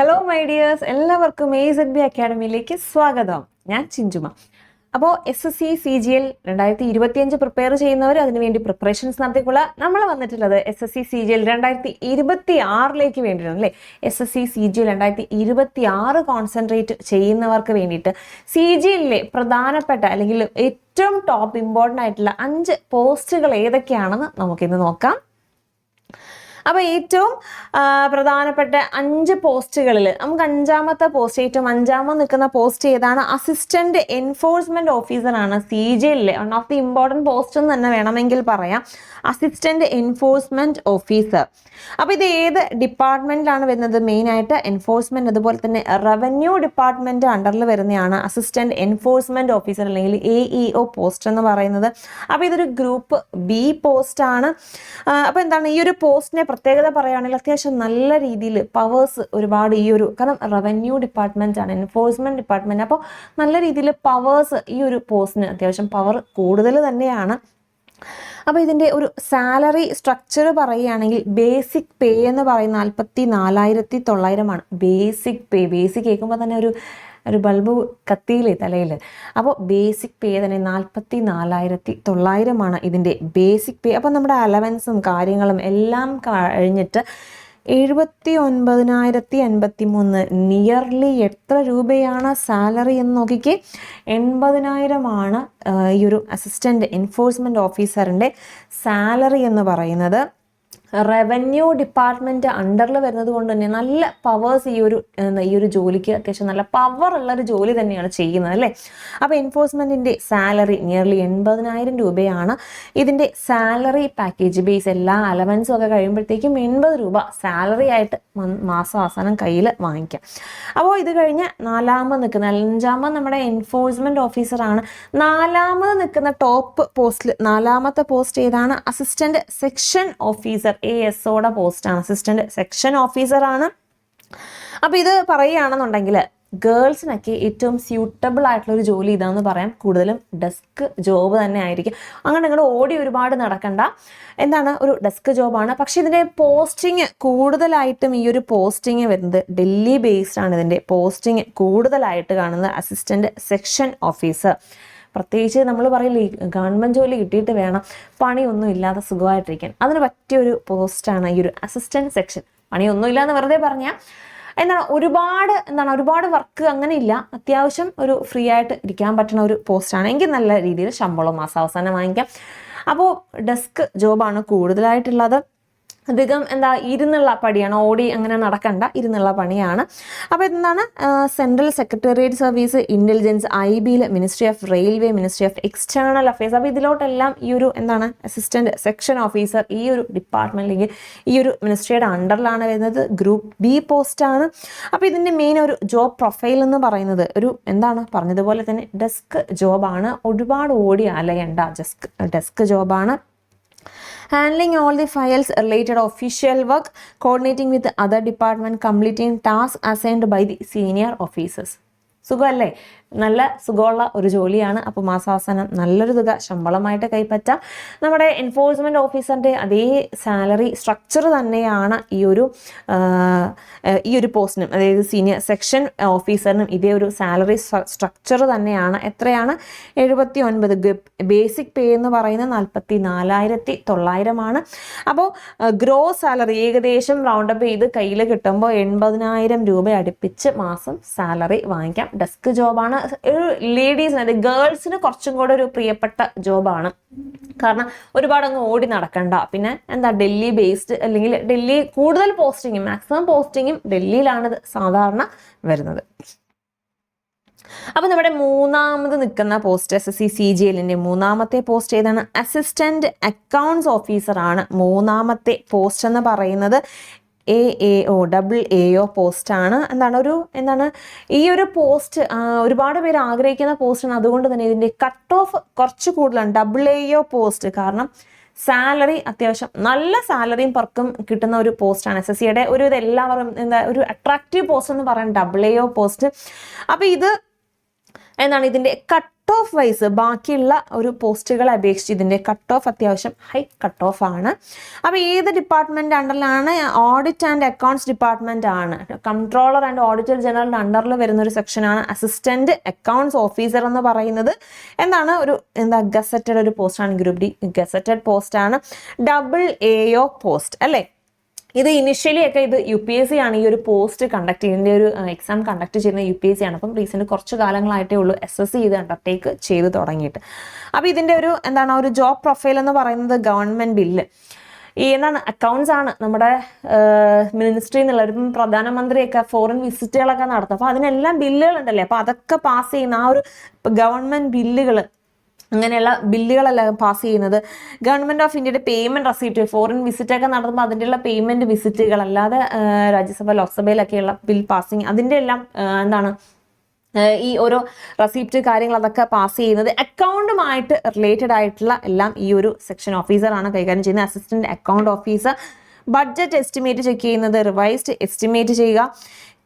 Hello my dears എല്ലാവർക്കും A Z B അക്കാഡമിയിലേക്ക് സ്വാഗതം. ഞാൻ ചിഞ്ചുമ. അപ്പോൾ S S C C G L രണ്ടായിരത്തി ഇരുപത്തിയഞ്ച് പ്രിപ്പയർ ചെയ്യുന്നവർ അതിനുവേണ്ടി പ്രിപ്പറേഷൻസ് നടത്തിക്കൊള്ള. നമ്മൾ വന്നിട്ടുള്ളത് S S C C G L രണ്ടായിരത്തി ഇരുപത്തി ആറിലേക്ക് വേണ്ടിയിട്ടാണ് അല്ലേ? S S C C G L രണ്ടായിരത്തി ഇരുപത്തി ആറ് കോൺസെൻട്രേറ്റ് ചെയ്യുന്നവർക്ക് വേണ്ടിയിട്ട് സി ജി എല്ലിലെ പ്രധാനപ്പെട്ട അല്ലെങ്കിൽ ഏറ്റവും ടോപ്പ് ഇമ്പോർട്ടന്റ് ആയിട്ടുള്ള അഞ്ച് പോസ്റ്റുകൾ ഏതൊക്കെയാണെന്ന് നമുക്കിന്ന് നോക്കാം. അപ്പോൾ ഏറ്റവും പ്രധാനപ്പെട്ട അഞ്ച് പോസ്റ്റുകളിൽ നമുക്ക് അഞ്ചാമത്തെ പോസ്റ്റ് ഏറ്റവും അഞ്ചാമത് നിൽക്കുന്ന പോസ്റ്റ് ഏതാണ്? അസിസ്റ്റന്റ് എൻഫോഴ്സ്മെന്റ് ഓഫീസറാണ് C ജിയിലെ one of the important post എന്ന് തന്നെ വേണമെങ്കിൽ പറയാം. അസിസ്റ്റന്റ് എൻഫോഴ്സ്മെന്റ് ഓഫീസർ അപ്പോൾ ഇത് ഏത് ഡിപ്പാർട്ട്മെന്റിലാണ് വരുന്നത്? മെയിനായിട്ട് എൻഫോഴ്സ്മെന്റ് അതുപോലെ തന്നെ റവന്യൂ ഡിപ്പാർട്ട്മെന്റ് അണ്ടറിൽ വരുന്നതാണ് അസിസ്റ്റന്റ് എൻഫോഴ്സ്മെന്റ് ഓഫീസർ അല്ലെങ്കിൽ എ ഇ ഒ പോസ്റ്റ് എന്ന് പറയുന്നത്. അപ്പോൾ ഇതൊരു ഗ്രൂപ്പ് ബി പോസ്റ്റ് ആണ്. അപ്പോൾ എന്താണ്? ഈ ഒരു പോസ്റ്റിനെ പ്രത്യേകത പറയുകയാണെങ്കിൽ അത്യാവശ്യം നല്ല രീതിയിൽ പവേഴ്സ് ഒരുപാട് ഈ ഒരു കാരണം റവന്യൂ ഡിപ്പാർട്ട്മെന്റ് ആണ് എൻഫോഴ്സ്മെന്റ് ഡിപ്പാർട്ട്മെന്റ് അപ്പോൾ നല്ല രീതിയിൽ പവേഴ്സ് ഈ ഒരു പോസ്റ്റിന് അത്യാവശ്യം പവർ കൂടുതൽ തന്നെയാണ്. അപ്പോൾ ഇതിന്റെ ഒരു സാലറി സ്ട്രക്ചർ പറയുകയാണെങ്കിൽ ബേസിക് പേ എന്ന് പറയുന്ന നാൽപ്പത്തി നാലായിരത്തി തൊള്ളായിരമാണ്. ബേസിക് പേ ബേസിക് കേൾക്കുമ്പോൾ തന്നെ ഒരു ഒരു ബൾബ് കത്തിയില്ലേ തലയിൽ അപ്പോൾ ബേസിക് പേ തന്നെ നാൽപ്പത്തി നാലായിരത്തി തൊള്ളായിരമാണ് ഇതിന്റെ ബേസിക് പേ. അപ്പോൾ നമ്മുടെ അലവൻസും കാര്യങ്ങളും എല്ലാം കഴിഞ്ഞിട്ട് എഴുപത്തി ഒൻപതിനായിരത്തി അൻപത്തി മൂന്ന് നിയർലി എത്ര രൂപയാണ് സാലറി എന്ന് നോക്കിക്കേ? എൺപതിനായിരമാണ് ഈ ഒരു അസിസ്റ്റന്റ് എൻഫോഴ്സ്മെന്റ് ഓഫീസറിന്റെ സാലറി എന്ന് പറയുന്നത്. റവന്യൂ ഡിപ്പാർട്ട്മെന്റ് അണ്ടറിൽ വരുന്നത് കൊണ്ട് തന്നെ നല്ല പവേഴ്സ് ഈ ഒരു ഈ ഒരു ജോലിക്ക് അത്യാവശ്യം നല്ല പവർ ഉള്ള ഒരു ജോലി തന്നെയാണ് ചെയ്യുന്നത് അല്ലേ? അപ്പോൾ എൻഫോഴ്സ്മെന്റിന്റെ സാലറി നിയർലി എൺപതിനായിരം രൂപയാണ്. ഇതിന്റെ സാലറി പാക്കേജ് ബേസ് എല്ലാ അലവൻസും ഒക്കെ കഴിയുമ്പോഴത്തേക്കും എൺപത് രൂപ സാലറി ആയിട്ട് മാസം അവസാനം കയ്യിൽ വാങ്ങിക്കാം. അപ്പോൾ ഇത് കഴിഞ്ഞ് നാലാമത് നിൽക്കുന്ന അഞ്ചാമത് നമ്മുടെ എൻഫോഴ്സ്മെന്റ് ഓഫീസറാണ് നാലാമത് നിൽക്കുന്ന ടോപ്പ് പോസ്റ്റിൽ നാലാമത്തെ പോസ്റ്റ് ഏതാണ്? Assistant section officer A S ഒയുടെ പോസ്റ്റാണ് അസിസ്റ്റന്റ് സെക്ഷൻ ഓഫീസറാണ് അപ്പോൾ ഇത് പറയുകയാണെന്നുണ്ടെങ്കിൽ ഗേൾസിനൊക്കെ ഏറ്റവും സ്യൂട്ടബിൾ ആയിട്ടുള്ള ഒരു ജോലി ഇതാന്ന് പറയാം. കൂടുതലും ഡെസ്ക് ജോബ് തന്നെ ആയിരിക്കും. അങ്ങനെ നിങ്ങൾ ഓടി ഒരുപാട് നടക്കണ്ട. എന്താണ്? ഒരു ഡെസ്ക് ജോബാണ് പക്ഷേ ഇതിന്റെ പോസ്റ്റിങ് കൂടുതലായിട്ടും ഈ ഒരു പോസ്റ്റിങ് വരുന്നത് ഡൽഹി ബേസ്ഡ് ആണ് ഇതിന്റെ പോസ്റ്റിങ് കൂടുതലായിട്ട് കാണുന്നത് അസിസ്റ്റന്റ് സെക്ഷൻ ഓഫീസർ പ്രത്യേകിച്ച് നമ്മൾ പറയില്ലേ ഗവൺമെന്റ് ജോലി കിട്ടിയിട്ട് വേണം പണിയൊന്നും ഇല്ലാതെ സുഖമായിട്ടിരിക്കാൻ. അതിന് പറ്റിയൊരു പോസ്റ്റാണ് ഈ ഒരു അസിസ്റ്റന്റ് സെക്ഷൻ പണിയൊന്നും ഇല്ലാന്ന് വെറുതെ പറഞ്ഞാൽ എന്താണ് ഒരുപാട് എന്താണ് ഒരുപാട് വർക്ക് അങ്ങനെ ഇല്ല. അത്യാവശ്യം ഒരു ഫ്രീ ആയിട്ട് ഇരിക്കാൻ പറ്റുന്ന ഒരു പോസ്റ്റാണ് എങ്കിൽ നല്ല രീതിയിൽ ശമ്പളം മാസാവസാനം വാങ്ങിക്കാം. അപ്പോൾ ഡെസ്ക് ജോബാണ് കൂടുതലായിട്ടുള്ളത്. അധികം എന്താ ഇരുന്നുള്ള പണിയാണ് ഓടി അങ്ങനെ നടക്കണ്ട ഇരുന്നുള്ള പണിയാണ്. അപ്പോൾ എന്താണ് central secretariat service intelligence I ബിയിൽ ministry of railway ministry of external affairs അപ്പോൾ ഇതിലോട്ടെല്ലാം ഈ ഒരു എന്താണ് അസിസ്റ്റന്റ് സെക്ഷൻ ഓഫീസർ ഈ ഒരു ഡിപ്പാർട്ട്മെന്റിലേക്ക് ഈ ഒരു മിനിസ്ട്രിയുടെ അണ്ടറിലാണ് വരുന്നത് ഗ്രൂപ്പ് ബി പോസ്റ്റാണ് അപ്പോൾ ഇതിന്റെ മെയിൻ ഒരു ജോബ് പ്രൊഫൈൽ എന്ന് പറയുന്നത് ഒരു എന്താണ് പറഞ്ഞതുപോലെ തന്നെ ഡെസ്ക് ജോബാണ് ഒരുപാട് ഓടി അലയണ്ട ഡെസ്ക് ഡെസ്ക് ജോബാണ് handling all the files related official work coordinating with the other department completing tasks assigned by the senior officers സുഖമല്ലേ? നല്ല സുഖമുള്ള ഒരു ജോലിയാണ്. അപ്പോൾ മാസാവസാനം നല്ലൊരു തുക ശമ്പളമായിട്ട് കൈപ്പറ്റാം. നമ്മുടെ എൻഫോഴ്സ്മെന്റ് ഓഫീസറിന്റെ അതേ സാലറി സ്ട്രക്ചർ തന്നെയാണ് ഈ ഒരു ഈ ഒരു പോസ്റ്റിനും അതായത് സീനിയർ സെക്ഷൻ ഓഫീസറിനും ഇതേ ഒരു സാലറി സ്ട്രക്ചർ തന്നെയാണ്. എത്രയാണ്? എഴുപത്തി ഒൻപത് ബേസിക് പേ എന്ന് പറയുന്നത് നാൽപ്പത്തി നാലായിരത്തി തൊള്ളായിരമാണ് അപ്പോൾ ഗ്രോ സാലറി ഏകദേശം റൗണ്ട് അപ്പ് ചെയ്ത് കയ്യിൽ കിട്ടുമ്പോൾ എൺപതിനായിരം രൂപ അടുപ്പിച്ച് മാസം സാലറി വാങ്ങിക്കാം. ഡെസ്ക് ജോബാണ്. ഒരു ലേഡീസിന് അതായത് ഗേൾസിന് കുറച്ചും കൂടെ ഒരു പ്രിയപ്പെട്ട ജോബാണ്. കാരണം ഒരുപാട് അങ്ങ് ഓടി നടക്കണ്ട. പിന്നെ എന്താ ഡൽഹി ബേസ്ഡ് അല്ലെങ്കിൽ ഡൽഹി കൂടുതൽ പോസ്റ്റിങ്ങും മാക്സിമം പോസ്റ്റിങ്ങും ഡൽഹിയിലാണ് സാധാരണ വരുന്നത്. അപ്പൊ നമ്മുടെ മൂന്നാമത് നിൽക്കുന്ന post S S C C G എല്ലിന്റെ മൂന്നാമത്തെ പോസ്റ്റ് ഏതാണ്? അസിസ്റ്റന്റ് അക്കൗണ്ട്സ് ഓഫീസർ ആണ് മൂന്നാമത്തെ പോസ്റ്റ് എന്ന് പറയുന്നത്. A A O double A O പോസ്റ്റാണ് എന്താണ് ഒരു എന്താണ് ഈ ഒരു പോസ്റ്റ് ഒരുപാട് പേര് ആഗ്രഹിക്കുന്ന പോസ്റ്റാണ് അതുകൊണ്ട് തന്നെ ഇതിന്റെ കട്ട് ഓഫ് കുറച്ച് കൂടുതലാണ്. ഡബിൾ എ ഒ പോസ്റ്റ് കാരണം സാലറി അത്യാവശ്യം നല്ല സാലറിയും പെർക്കും കിട്ടുന്ന ഒരു പോസ്റ്റാണ് എസ് എസ് സിയുടെ ഒരു ഇത് എല്ലാവരും എന്താ ഒരു അട്രാക്റ്റീവ് പോസ്റ്റ് എന്ന് പറയാൻ ഡബിൾ എ ഒ പോസ്റ്റ് അപ്പോൾ ഇത് എന്താണ് ഇതിന്റെ കട്ട് കട്ട് ഓഫ് വൈസ് ബാക്കിയുള്ള ഒരു പോസ്റ്റുകളെ അപേക്ഷിച്ച് ഇതിന്റെ കട്ട് ഓഫ് അത്യാവശ്യം ഹൈ കട്ട് ഓഫ് ആണ്. അപ്പോൾ ഏത് ഡിപ്പാർട്ട്മെന്റ് അണ്ടറിലാണ് ഓഡിറ്റ് ആൻഡ് അക്കൗണ്ട്സ് ഡിപ്പാർട്ട്മെന്റ് ആണ്. കൺട്രോളർ ആൻഡ് ഓഡിറ്റർ ജനറലിന്റെ അണ്ടറിൽ വരുന്ന ഒരു സെക്ഷനാണ് അസിസ്റ്റന്റ് അക്കൗണ്ട്സ് ഓഫീസർ എന്ന് പറയുന്നത്. എന്താണ്? ഒരു എന്താ? ഗസറ്റഡ് ഒരു പോസ്റ്റാണ് ഗ്രൂപ്പ് ഡി ഗസറ്റഡ് പോസ്റ്റാണ് ഡബിൾ എ ഒ പോസ്റ്റ് അല്ലേ? ഇത് ഇനിഷ്യലി ഒക്കെ ഇത് യു പി എസ് സി ആണ് ഈ ഒരു പോസ്റ്റ് കണ്ടക്ട് ചെയ്യുന്ന ഒരു എക്സാം കണ്ടക്ട് ചെയ്യുന്ന യു പി എസ് സി ആണ്. അപ്പം റീസെന്റ് കുറച്ച് കാലങ്ങളായിട്ടേ ഉള്ളൂ എസ് എസ് സി ഇത് അണ്ടർടേക്ക് ചെയ്ത് തുടങ്ങിയിട്ട്. അപ്പോൾ ഇതിന്റെ ഒരു എന്താണ് ഒരു ജോബ് പ്രൊഫൈൽ എന്ന് പറയുന്നത് ഗവൺമെന്റ് ബില്ല് ഈ എന്താണ് അക്കൗണ്ട്സ് ആണ് നമ്മുടെ മിനിസ്ട്രി എന്നുള്ള ഒരു പ്രധാനമന്ത്രിയൊക്കെ ഫോറിൻ വിസിറ്റുകളൊക്കെ നടത്തും. അപ്പോൾ അതിനെല്ലാം ബില്ലുകൾ ഉണ്ടല്ലേ? അപ്പോൾ അതൊക്കെ പാസ് ചെയ്യുന്ന ആ ഒരു ഗവൺമെന്റ് ബില്ലുകൾ അങ്ങനെയുള്ള ബില്ലുകളല്ല പാസ് ചെയ്യുന്നത്. ഗവൺമെന്റ് ഓഫ് ഇന്ത്യയുടെ പേയ്മെന്റ് റെസീപ്റ്റ് ഫോറിൻ വിസിറ്റൊക്കെ നടത്തുമ്പോൾ അതിന്റെയുള്ള പേയ്മെന്റ് വിസിറ്റുകൾ അല്ലാതെ രാജ്യസഭ ലോക്സഭയിലൊക്കെയുള്ള ബിൽ പാസിങ് അതിന്റെ എല്ലാം എന്താണ് ഈ ഓരോ റെസീപ്റ്റ് കാര്യങ്ങൾ അതൊക്കെ പാസ് ചെയ്യുന്നത് അക്കൗണ്ടുമായിട്ട് റിലേറ്റഡ് ആയിട്ടുള്ള എല്ലാം ഈ ഒരു സെക്ഷൻ ഓഫീസറാണ് കൈകാര്യം ചെയ്യുന്നത്. Assistant account officer budget estimate check ചെയ്യുന്നത് റിവൈസ്ഡ് എസ്റ്റിമേറ്റ് ചെയ്യുക.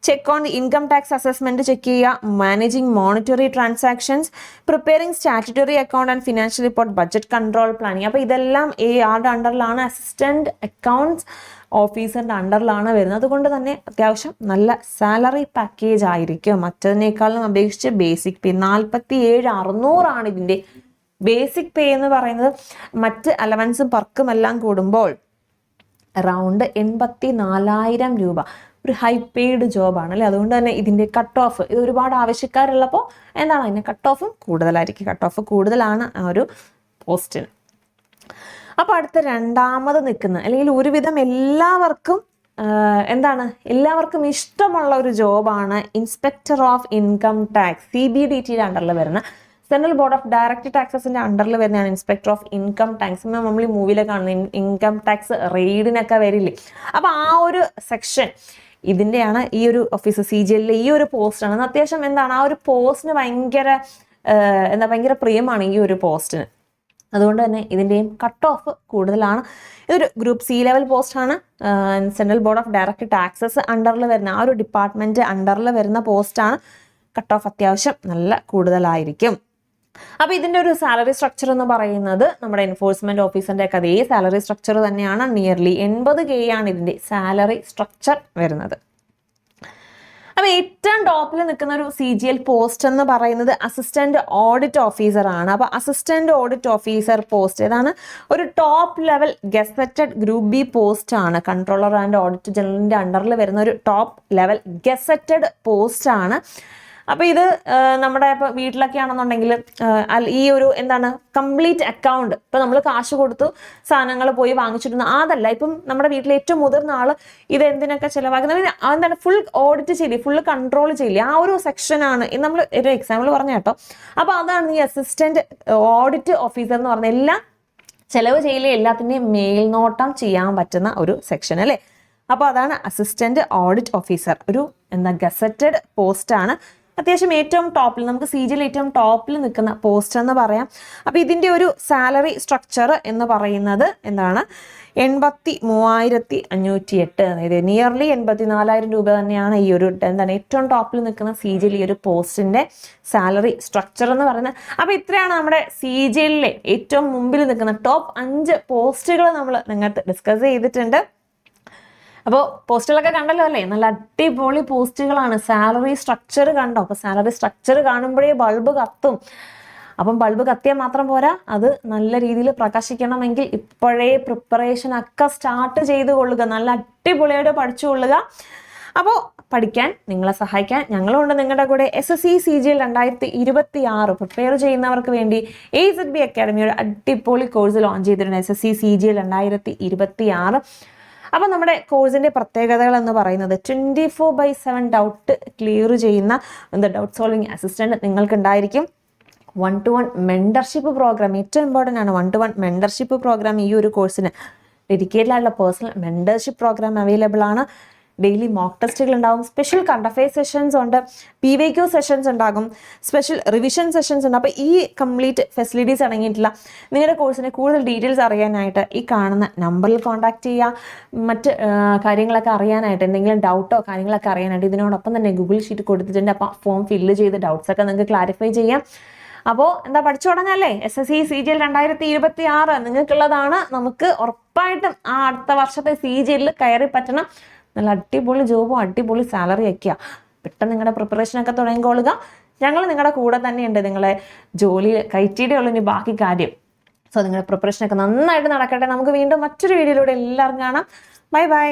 Check on income tax assessment check ചെയ്യുക managing monetary transactions preparing statutory account and financial report budget control planning അപ്പോൾ ഇതെല്ലാം എ ആരുടെ അണ്ടറിലാണ് അസിസ്റ്റന്റ് അക്കൗണ്ട്സ് ഓഫീസറിന്റെ അണ്ടറിലാണ് വരുന്നത് അതുകൊണ്ട് തന്നെ അത്യാവശ്യം നല്ല സാലറി പാക്കേജ് ആയിരിക്കും. മറ്റതിനേക്കാളും അപേക്ഷിച്ച് ബേസിക് പേ നാൽപ്പത്തി ഏഴ് അറുന്നൂറാണ് ഇതിന്റെ ബേസിക് പേ എന്ന് പറയുന്നത്. മറ്റ് അലവൻസും പർക്കും എല്ലാം കൂടുമ്പോൾ റൗണ്ട് എൺപത്തി നാലായിരം രൂപ. ഒരു ഹൈ പെയ്ഡ് ജോബാണ് അല്ലേ? അതുകൊണ്ട് തന്നെ ഇതിന്റെ കട്ട് ഓഫ് ഇത് ഒരുപാട് ആവശ്യക്കാരുള്ളപ്പോൾ എന്താണ് അതിന്റെ കട്ട് ഓഫും കൂടുതലായിരിക്കും. കട്ട് ഓഫ് കൂടുതലാണ് ആ ഒരു പോസ്റ്റിന് അപ്പോൾ അടുത്ത രണ്ടാമത് നിൽക്കുന്ന അല്ലെങ്കിൽ ഒരുവിധം എല്ലാവർക്കും എന്താണ്? എല്ലാവർക്കും ഇഷ്ടമുള്ള ഒരു ജോബാണ് inspector of income tax C B D ടിയുടെ അണ്ടറിൽ വരുന്ന. സെൻട്രൽ ബോർഡ് ഓഫ് ഡയറക്റ്റ് ടാക്സസിന്റെ അണ്ടറിൽ വരുന്നതാണ് ഇൻസ്പെക്ടർ ഓഫ് ഇൻകം ടാക്സ് നമ്മൾ ഈ മൂവിയിലൊക്കെ കാണുന്നത് ഇൻകം ടാക്സ് റെയ്ഡിനൊക്കെ വരില്ലേ? അപ്പോൾ ആ ഒരു സെക്ഷൻ ഇതിന്റെയാണ് ഈ ഒരു ഓഫീസ് സി ജി എല്ലിലെ ഈ ഒരു പോസ്റ്റാണ് അത്യാവശ്യം എന്താണ്? ആ ഒരു പോസ്റ്റിന് ഭയങ്കര എന്താ ഭയങ്കര പ്രിയമാണ് ഈ ഒരു പോസ്റ്റിന് അതുകൊണ്ട് തന്നെ ഇതിന്റെയും കട്ട് ഓഫ് കൂടുതലാണ്. ഇതൊരു ഗ്രൂപ്പ് സി ലെവൽ പോസ്റ്റാണ് central board of direct taxes അണ്ടറിൽ വരുന്ന ആ ഒരു ഡിപ്പാർട്ട്മെന്റ് അണ്ടറിൽ വരുന്ന പോസ്റ്റാണ് കട്ട് ഓഫ് അത്യാവശ്യം നല്ല കൂടുതലായിരിക്കും. അപ്പോൾ ഇതിന്റെ ഒരു സാലറി സ്ട്രക്ചർ എന്ന് പറയുന്നത് നമ്മുടെ എൻഫോഴ്സ്മെന്റ് ഓഫീസറിന്റെ ഒക്കെ അതേ സാലറി സ്ട്രക്ചർ തന്നെയാണ്. നിയർലി എൺപത് കെ ആണ് ഇതിന്റെ സാലറി സ്ട്രക്ചർ വരുന്നത്. അപ്പോൾ ഏറ്റവും ടോപ്പിൽ നിൽക്കുന്ന ഒരു സി ജി എൽ പോസ്റ്റ് എന്ന് പറയുന്നത് അസിസ്റ്റന്റ് ഓഡിറ്റ് ഓഫീസർ ആണ്. അപ്പോൾ അസിസ്റ്റന്റ് ഓഡിറ്റ് ഓഫീസർ പോസ്റ്റ് ഇതാണ് ഒരു top level gazetted group B post ആണ്. കൺട്രോളർ ആൻഡ് ഓഡിറ്റ് ജനറലിന്റെ അണ്ടറിൽ വരുന്ന ഒരു ടോപ്പ് ലെവൽ ഗസറ്റഡ് പോസ്റ്റ് ആണ്. അപ്പോൾ ഇത് നമ്മുടെ ഇപ്പോൾ വീട്ടിലൊക്കെ ആണെന്നുണ്ടെങ്കിൽ ഈ ഒരു എന്താണ് കംപ്ലീറ്റ് അക്കൗണ്ട് ഇപ്പം നമ്മൾ കാശ് കൊടുത്തു സാധനങ്ങൾ പോയി വാങ്ങിച്ചിരുന്നു അതല്ല ഇപ്പം നമ്മുടെ വീട്ടിലെ ഏറ്റവും മുതിർന്ന ആൾ ഇത് എന്തിനൊക്കെ ചിലവാക്കുന്നത്? എന്താണ് ഫുൾ ഓഡിറ്റ് ചെയ്യില്ല? ഫുൾ കൺട്രോൾ ചെയ്യില്ല? ആ ഒരു സെക്ഷനാണ് നമ്മൾ ഒരു എക്സാമ്പിൾ പറഞ്ഞ കേട്ടോ. അപ്പോൾ അതാണ് ഈ അസിസ്റ്റന്റ് ഓഡിറ്റ് ഓഫീസർ എന്ന് പറഞ്ഞ എല്ലാം ചെലവ് ചെയ്യലേ എല്ലാത്തിന്റെയും മേൽനോട്ടം ചെയ്യാൻ പറ്റുന്ന ഒരു സെക്ഷൻ അല്ലേ? അപ്പോൾ അതാണ് അസിസ്റ്റന്റ് ഓഡിറ്റ് ഓഫീസർ ഒരു എന്താ ഗസറ്റഡ് പോസ്റ്റാണ് അത്യാവശ്യം ഏറ്റവും ടോപ്പിൽ നമുക്ക് സി ജിയിൽ ഏറ്റവും ടോപ്പിൽ നിൽക്കുന്ന പോസ്റ്റ് എന്ന് പറയാം. അപ്പോൾ ഇതിന്റെ ഒരു സാലറി സ്ട്രക്ചർ എന്ന് പറയുന്നത് എന്താണ്? എൺപത്തി മൂവായിരത്തി അഞ്ഞൂറ്റി എട്ട് അതായത് നിയർലി എൺപത്തി നാലായിരം രൂപ തന്നെയാണ് ഈ ഒരു എന്താണ് ഏറ്റവും ടോപ്പിൽ നിൽക്കുന്ന സി ജിയിൽ ഈ ഒരു പോസ്റ്റിന്റെ സാലറി സ്ട്രക്ചർ എന്ന് പറയുന്നത്. അപ്പോൾ ഇത്രയാണ് നമ്മുടെ സി ജിയിലെ ഏറ്റവും മുമ്പിൽ നിൽക്കുന്ന ടോപ്പ് അഞ്ച് പോസ്റ്റുകൾ നമ്മൾ നിങ്ങൾക്ക് ഡിസ്കസ് ചെയ്തിട്ടുണ്ട്. അപ്പോൾ പോസ്റ്റുകളൊക്കെ കണ്ടല്ലോ അല്ലേ? നല്ല അടിപൊളി പോസ്റ്റുകളാണ്. സാലറി സ്ട്രക്ചർ കണ്ടോ? അപ്പോൾ സാലറി സ്ട്രക്ചർ കാണുമ്പോഴേ ബൾബ് കത്തും. അപ്പം ബൾബ് കത്തിയാൽ മാത്രം പോരാ. അത് നല്ല രീതിയിൽ പ്രകാശിക്കണമെങ്കിൽ ഇപ്പോഴേ പ്രിപ്പറേഷൻ ഒക്കെ സ്റ്റാർട്ട് ചെയ്ത് കൊള്ളുക. നല്ല അടിപൊളിയായിട്ട് പഠിച്ചു കൊള്ളുക. അപ്പോൾ പഠിക്കാൻ നിങ്ങളെ സഹായിക്കാൻ ഞങ്ങളുണ്ട് നിങ്ങളുടെ കൂടെ. S S C C G L രണ്ടായിരത്തി ഇരുപത്തി ആറ് പ്രിപ്പയർ ചെയ്യുന്നവർക്ക് വേണ്ടി എ സെഡ് ബി അക്കാഡമിയുടെ അടിപൊളി കോഴ്സ് ലോഞ്ച് ചെയ്തിട്ടുണ്ട് S S C C G L രണ്ടായിരത്തി ഇരുപത്തി ആറ് അപ്പോൾ നമ്മുടെ കോഴ്സിന്റെ പ്രത്യേകതകൾ എന്ന് പറയുന്നത് twenty four by seven doubt clear ചെയ്യുന്ന എന്താ ഡൗട്ട് സോൾവിങ് അസിസ്റ്റന്റ് നിങ്ങൾക്ക് ഉണ്ടായിരിക്കും one to one mentorship programme ഏറ്റവും ഇമ്പോർട്ടന്റ് ആണ്. One to one mentorship programme ഈ ഒരു കോഴ്സിന് ഡെഡിക്കേറ്റഡ് ആയിട്ടുള്ള പേഴ്സണൽ മെൻഡർഷിപ്പ് പ്രോഗ്രാം അവൈലബിൾ ആണ്. ഡെയിലി മോക്ക് ടെസ്റ്റുകൾ ഉണ്ടാകും സ്പെഷ്യൽ കണ്ടഫേ സെഷൻസ് ഉണ്ട്. പി വൈ ക്യു സെഷൻസ് ഉണ്ടാകും. സ്പെഷ്യൽ റിവിഷൻ സെഷൻസ് ഉണ്ട്. അപ്പോൾ ഈ കംപ്ലീറ്റ് ഫെസിലിറ്റീസ് അടങ്ങിയിട്ടുള്ള നിങ്ങളുടെ കോഴ്സിനെ കൂടുതൽ ഡീറ്റെയിൽസ് അറിയാനായിട്ട് ഈ കാണുന്ന നമ്പറിൽ കോൺടാക്ട് ചെയ്യുക. മറ്റ് കാര്യങ്ങളൊക്കെ അറിയാനായിട്ട് എന്തെങ്കിലും ഡൗട്ടോ കാര്യങ്ങളൊക്കെ അറിയാനായിട്ട് ഇതിനോടൊപ്പം തന്നെ ഗൂഗിൾ ഷീറ്റ് കൊടുത്തിട്ടുണ്ട്. അപ്പോൾ ഫോം ഫില്ല് ചെയ്ത് ഡൗട്ട്സൊക്കെ നിങ്ങൾക്ക് ക്ലാരിഫൈ ചെയ്യാം. അപ്പോൾ എന്താ പഠിച്ചു തുടങ്ങല്ലേ? S S C C G L രണ്ടായിരത്തി ഇരുപത്തി ആറ് നിങ്ങൾക്കുള്ളതാണ് നമുക്ക് ഉറപ്പായിട്ടും ആ അടുത്ത വർഷത്തെ സി ജി എല്ലിൽ കയറി പറ്റണം. നല്ല അടിപൊളി ജോബും അടിപൊളി സാലറി ഒക്കെയാണ് പെട്ടെന്ന് നിങ്ങളുടെ പ്രിപ്പറേഷനൊക്കെ തുടങ്ങിക്കൊള്ളുക ഞങ്ങൾ നിങ്ങളുടെ കൂടെ തന്നെയുണ്ട്. നിങ്ങളെ ജോലി കയറ്റിയിട്ടേ ഉള്ളൂ ഇനി ബാക്കി കാര്യം. സോ നിങ്ങളുടെ പ്രിപ്പറേഷനൊക്കെ നന്നായിട്ട് നടക്കട്ടെ. നമുക്ക് വീണ്ടും മറ്റൊരു വീഡിയോയിലൂടെ എല്ലാവരും കാണാം. Bye bye